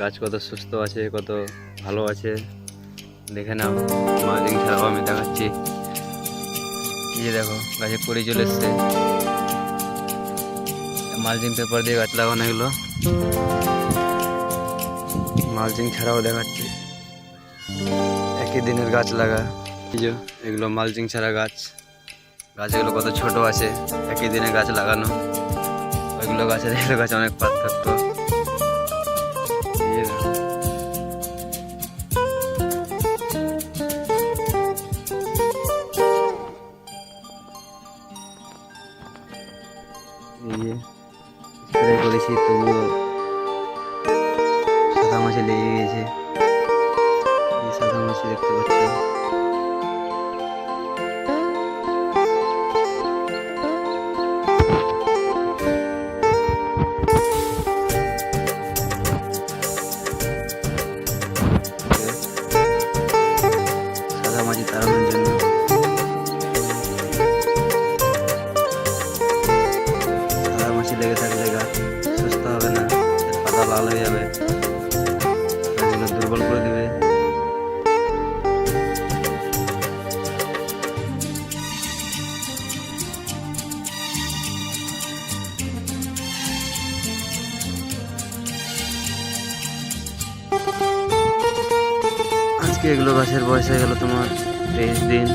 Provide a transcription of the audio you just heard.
গাছ কত সুস্থ আছে, কত ভালো আছে। দেখে নাও মালচিং ছাড়াও আমি দেখাচ্ছি। এই দেখো, গাছে পড়ে চলে এসছে। মালচিং পেপার দিয়ে গাছ লাগানো এগুলো। মালচিং ছাড়াও দেখাচ্ছি। একই দিনের গাছ লাগা। যে, এগুলো মালচিং ছাড়া গাছ। গাছগুলো কত ছোট আছে, একই দিনে গাছ লাগানো। ওইগুলো গাছের এগুলো গাছে অনেক পার্থক্য। এই যে স্প্রে করেছি তবুও সাদা মাছি লেগে গেছে এই সাদা মাছি দেখতে পাচ্ছ সুস্থ হবে না। এর পাতা লাল হয়ে যাবে। গাছগুলো দুর্বল করে দেবে। আজকে এগুলো গাছের বয়স হয়ে গেল তোমার তেইশ দিন।